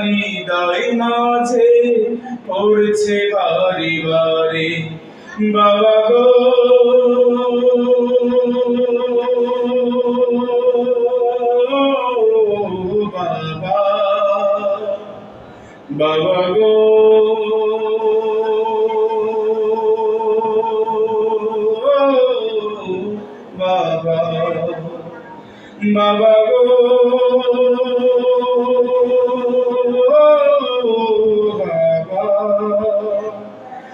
হৃদয় মাঝে পড়ছে বারে বারে বাবা গো। বাবা। বাবা গো। বাবা বাবা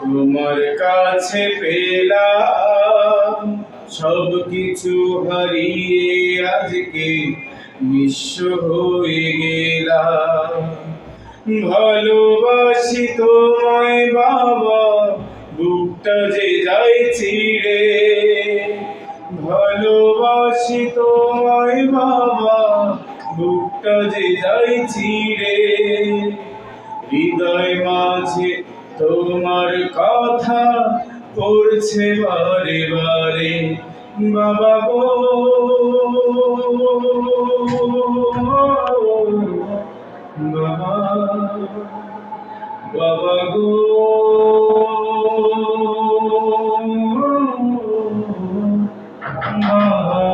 তোমার কাছে পেলাম। সব কিছু হারিয়ে আজকে নিঃস্ব হয়ে গেলাম। ভালোবাসি তোমায় বাবা, বুকটা যে যাই ছিড়ে। ভালোবাসি তোমায় বাবা, বুকটা যে যাই ছিড়ে। হৃদয় মাঝে তোমার কথা পড়ছে বারে বারে। বাবা গো। বাবা বাবা গো। বাবা